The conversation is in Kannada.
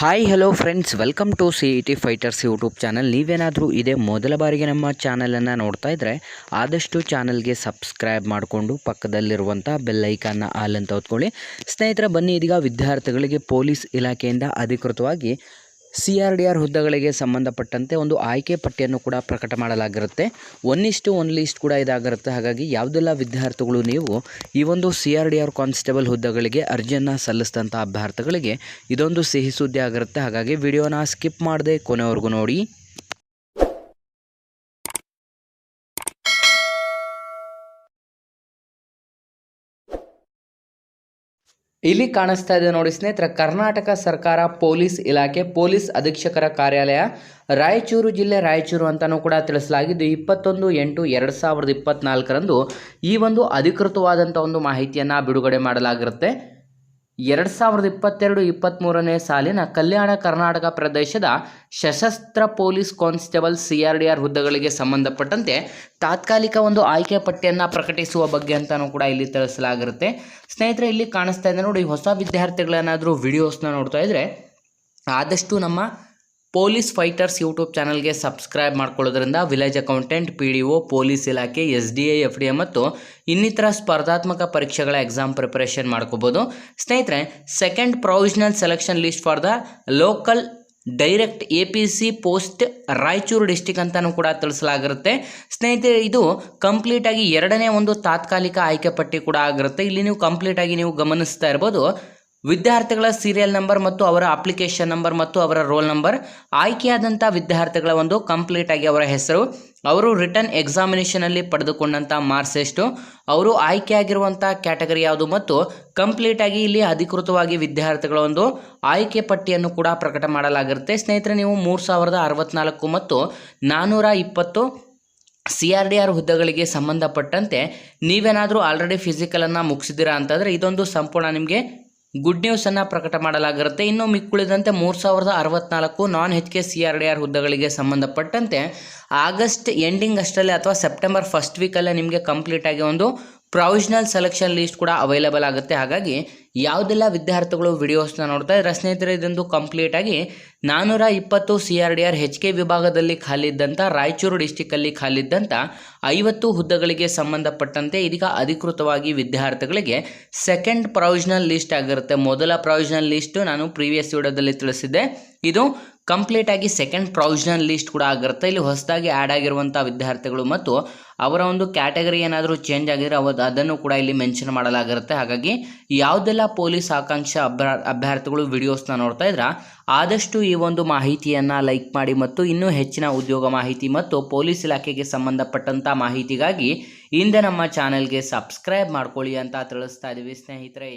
Hi hello friends welcome to C E T fighters YouTube channel ನೀವೇನಾದರೂ ಇದೇ ಮೊದಲ ಬಾರಿಗೆ ನಮ್ಮ ಚಾನಲನ್ನು ನೋಡ್ತಾ ಇದ್ದರೆ ಆದಷ್ಟು ಚಾನಲ್ಗೆ ಸಬ್ಸ್ಕ್ರೈಬ್ ಮಾಡಿಕೊಂಡು ಪಕ್ಕದಲ್ಲಿರುವಂಥ ಬೆಲ್ಲೈಕನ್ನ ಆಲ್ ಅಂತ ಹೊತ್ಕೊಳ್ಳಿ. ಸ್ನೇಹಿತರೆ, ಬನ್ನಿ ಇದೀಗ ವಿದ್ಯಾರ್ಥಿಗಳಿಗೆ ಪೊಲೀಸ್ ಇಲಾಖೆಯಿಂದ ಅಧಿಕೃತವಾಗಿ ಸಿ ಆರ್ ಡಿ ಆರ್ ಹುದ್ದೆಗಳಿಗೆ ಸಂಬಂಧಪಟ್ಟಂತೆ ಒಂದು ಆಯ್ಕೆ ಪಟ್ಟಿಯನ್ನು ಕೂಡ ಪ್ರಕಟ ಮಾಡಲಾಗಿರುತ್ತೆ. ಒನ್ ಇಷ್ಟು ಒನ್ ಲಿಸ್ಟ್ ಕೂಡ ಇದಾಗಿರುತ್ತೆ. ಹಾಗಾಗಿ ಯಾವುದೆಲ್ಲ ವಿದ್ಯಾರ್ಥಿಗಳು ನೀವು ಈ ಒಂದು ಸಿ ಆರ್ ಡಿ ಕಾನ್ಸ್ಟೇಬಲ್ ಹುದ್ದೆಗಳಿಗೆ ಅರ್ಜಿಯನ್ನು ಸಲ್ಲಿಸಿದಂಥ ಅಭ್ಯರ್ಥಿಗಳಿಗೆ ಇದೊಂದು ಸಿಹಿ ಸುದ್ದಿ ಆಗಿರುತ್ತೆ. ಹಾಗಾಗಿ ವಿಡಿಯೋನ ಸ್ಕಿಪ್ ಮಾಡದೆ ಕೊನೆವರೆಗೂ ನೋಡಿ. ಇಲ್ಲಿ ಕಾಣಿಸ್ತಾ ಇದೆ ನೋಡಿ ಸ್ನೇಹಿತರೆ, ಕರ್ನಾಟಕ ಸರ್ಕಾರ ಪೊಲೀಸ್ ಇಲಾಖೆ, ಪೊಲೀಸ್ ಅಧೀಕ್ಷಕರ ಕಾರ್ಯಾಲಯ, ರಾಯಚೂರು ಜಿಲ್ಲೆ ರಾಯಚೂರು ಅಂತಲೂ ಕೂಡ ತಿಳಿಸಲಾಗಿದ್ದು, ಇಪ್ಪತ್ತೊಂದು ಎಂಟು ಎರಡು ಸಾವಿರದ ಇಪ್ಪತ್ತ್ನಾಲ್ಕರಂದು ಈ ಒಂದು ಅಧಿಕೃತವಾದಂಥ ಒಂದು ಮಾಹಿತಿಯನ್ನು ಬಿಡುಗಡೆ ಮಾಡಲಾಗಿರುತ್ತೆ. ಎರಡು ಸಾವಿರದ ಇಪ್ಪತ್ತೆರಡು ಇಪ್ಪತ್ತ್ಮೂರನೇ ಸಾಲಿನ ಕಲ್ಯಾಣ ಕರ್ನಾಟಕ ಪ್ರದೇಶದ ಸಶಸ್ತ್ರ police constable C R D R ಹುದ್ದೆಗಳಿಗೆ ಸಂಬಂಧಪಟ್ಟಂತೆ ತಾತ್ಕಾಲಿಕ ಒಂದು ಆಯ್ಕೆ ಪಟ್ಟಿಯನ್ನು ಪ್ರಕಟಿಸುವ ಬಗ್ಗೆ ಅಂತಲೂ ಕೂಡ ಇಲ್ಲಿ ತಿಳಿಸಲಾಗಿರುತ್ತೆ. ಸ್ನೇಹಿತರೆ, ಇಲ್ಲಿ ಕಾಣಿಸ್ತಾ ಇದೆ ನೋಡಿ, ಹೊಸ ವಿದ್ಯಾರ್ಥಿಗಳೇನಾದರೂ ವಿಡಿಯೋಸ್ನ ನೋಡ್ತಾ ಇದ್ದರೆ ಆದಷ್ಟು ನಮ್ಮ ಪೊಲೀಸ್ ಫೈಟರ್ಸ್ ಯೂಟ್ಯೂಬ್ ಚಾನಲ್ಗೆ ಸಬ್ಸ್ಕ್ರೈಬ್ ಮಾಡ್ಕೊಳ್ಳೋದ್ರಿಂದ village accountant, P D O, police ಇಲಾಖೆ, S D I, F D A ಮತ್ತು ಇನ್ನಿತರ ಸ್ಪರ್ಧಾತ್ಮಕ ಪರೀಕ್ಷೆಗಳ ಎಕ್ಸಾಮ್ ಪ್ರಿಪರೇಷನ್ ಮಾಡ್ಕೋಬೋದು. ಸ್ನೇಹಿತರೆ second provisional selection list for the local direct A P C post Raichur district ಅಂತಲೂ ಕೂಡ ತಿಳಿಸಲಾಗಿರುತ್ತೆ. ಸ್ನೇಹಿತರೆ, ಇದು ಕಂಪ್ಲೀಟಾಗಿ ಎರಡನೇ ಒಂದು ತಾತ್ಕಾಲಿಕ ಆಯ್ಕೆ ಪಟ್ಟಿ ಕೂಡ ಆಗಿರುತ್ತೆ. ಇಲ್ಲಿ ನೀವು ಕಂಪ್ಲೀಟಾಗಿ ನೀವು ಗಮನಿಸ್ತಾ ಇರ್ಬೋದು. ವಿದ್ಯಾರ್ಥಿಗಳ ಸೀರಿಯಲ್ ನಂಬರ್ ಮತ್ತು ಅವರ ಅಪ್ಲಿಕೇಶನ್ ನಂಬರ್ ಮತ್ತು ಅವರ ರೋಲ್ ನಂಬರ್ ಆಯ್ಕೆಯಾದಂಥ ವಿದ್ಯಾರ್ಥಿಗಳ ಒಂದು ಕಂಪ್ಲೀಟ್ ಆಗಿ ಅವರ ಹೆಸರು, ಅವರು ರಿಟರ್ನ್ ಎಕ್ಸಾಮಿನೇಷನಲ್ಲಿ ಪಡೆದುಕೊಂಡಂಥ ಮಾರ್ಕ್ಸ್ ಎಷ್ಟು, ಅವರು ಆಯ್ಕೆಯಾಗಿರುವಂಥ ಕ್ಯಾಟಗರಿ ಯಾವುದು ಮತ್ತು ಕಂಪ್ಲೀಟ್ ಆಗಿ ಇಲ್ಲಿ ಅಧಿಕೃತವಾಗಿ ವಿದ್ಯಾರ್ಥಿಗಳ ಒಂದು ಆಯ್ಕೆ ಪಟ್ಟಿಯನ್ನು ಕೂಡ ಪ್ರಕಟ ಮಾಡಲಾಗಿರುತ್ತೆ. ಸ್ನೇಹಿತರೆ, ನೀವು ಮೂರು ಸಾವಿರದ ಅರವತ್ನಾಲ್ಕು ಮತ್ತು ನಾನ್ನೂರ ಇಪ್ಪತ್ತು ಸಿ ಆರ್ ಡಿ ಆರ್ ಹುದ್ದೆಗಳಿಗೆ ಸಂಬಂಧಪಟ್ಟಂತೆ ನೀವೇನಾದರೂ ಆಲ್ರೆಡಿ ಫಿಸಿಕಲನ್ನು ಮುಗಿಸಿದ್ದೀರಾ ಅಂತಂದರೆ ಇದೊಂದು ಸಂಪೂರ್ಣ ನಿಮಗೆ ಗುಡ್ ನ್ಯೂಸನ್ನು ಪ್ರಕಟ ಮಾಡಲಾಗಿರುತ್ತೆ. ಇನ್ನು ಮಿಕ್ಕುಳಿದಂತೆ ಮೂರು ಸಾವಿರದ ಅರವತ್ನಾಲ್ಕು non H K C R D R ಹುದ್ದೆಗಳಿಗೆ ಸಂಬಂಧಪಟ್ಟಂತೆ ಆಗಸ್ಟ್ ಎಂಡಿಂಗ್ ಅಷ್ಟರಲ್ಲಿ ಅಥವಾ ಸೆಪ್ಟೆಂಬರ್ ಫಸ್ಟ್ ವೀಕಲ್ಲೇ ನಿಮಗೆ ಕಂಪ್ಲೀಟಾಗಿ ಒಂದು ಪ್ರೊವಿಷನಲ್ ಸೆಲೆಕ್ಷನ್ ಲಿಸ್ಟ್ ಕೂಡ ಅವೈಲೇಬಲ್ ಆಗುತ್ತೆ. ಹಾಗಾಗಿ ಯಾವುದೆಲ್ಲ ವಿದ್ಯಾರ್ಥಿಗಳು ವಿಡಿಯೋಸ್ನ ನೋಡ್ತಾ ಇದ್ದಾರೆ, ಸ್ನೇಹಿತರೆ, ಇದೊಂದು ಕಂಪ್ಲೀಟಾಗಿ ನಾನ್ನೂರ ಇಪ್ಪತ್ತು C R D R H K ವಿಭಾಗದಲ್ಲಿ ಖಾಲಿದ್ದಂಥ ರಾಯಚೂರು ಡಿಸ್ಟಿಕ್ಕಲ್ಲಿ ಖಾಲಿದ್ದಂಥ ಐವತ್ತು ಹುದ್ದೆಗಳಿಗೆ ಸಂಬಂಧಪಟ್ಟಂತೆ ಇದೀಗ ಅಧಿಕೃತವಾಗಿ ವಿದ್ಯಾರ್ಥಿಗಳಿಗೆ ಸೆಕೆಂಡ್ ಪ್ರೊವಿಷನಲ್ ಲಿಸ್ಟ್ ಆಗಿರುತ್ತೆ. ಮೊದಲ ಪ್ರೊವಿಷನಲ್ ಲಿಸ್ಟು ನಾನು ಪ್ರೀವಿಯಸ್ ವಿಡಿಯೋದಲ್ಲಿ ತಿಳಿಸಿದ್ದೆ. ಇದು ಕಂಪ್ಲೀಟ್ ಆಗಿ ಸೆಕೆಂಡ್ ಪ್ರೊವಿಷನಲ್ ಲಿಸ್ಟ್ ಕೂಡ ಆಗಿರುತ್ತೆ. ಇಲ್ಲಿ ಹೊಸದಾಗಿ ಆ್ಯಡ್ ಆಗಿರುವಂಥ ವಿದ್ಯಾರ್ಥಿಗಳು ಮತ್ತು ಅವರ ಒಂದು ಕ್ಯಾಟಗರಿ ಏನಾದರೂ ಚೇಂಜ್ ಆಗಿದ್ರೆ ಅವ ಅದನ್ನು ಕೂಡ ಇಲ್ಲಿ ಮೆನ್ಷನ್ ಮಾಡಲಾಗಿರುತ್ತೆ. ಹಾಗಾಗಿ ಯಾವುದೆಲ್ಲ ಪೊಲೀಸ್ ಆಕಾಂಕ್ಷ ಅಭ್ಯಾ ಅಭ್ಯರ್ಥಿಗಳು ವಿಡಿಯೋಸ್ನ ನೋಡ್ತಾ ಇದ್ರ, ಆದಷ್ಟು ಈ ಒಂದು ಮಾಹಿತಿಯನ್ನು ಲೈಕ್ ಮಾಡಿ ಮತ್ತು ಇನ್ನೂ ಹೆಚ್ಚಿನ ಉದ್ಯೋಗ ಮಾಹಿತಿ ಮತ್ತು ಪೊಲೀಸ್ ಇಲಾಖೆಗೆ ಸಂಬಂಧಪಟ್ಟಂಥ ಮಾಹಿತಿಗಾಗಿ ಹಿಂದೆ ನಮ್ಮ ಚಾನೆಲ್ಗೆ ಸಬ್ಸ್ಕ್ರೈಬ್ ಮಾಡ್ಕೊಳ್ಳಿ ಅಂತ ತಿಳಿಸ್ತಾ ಇದ್ದೀವಿ ಸ್ನೇಹಿತರೆ.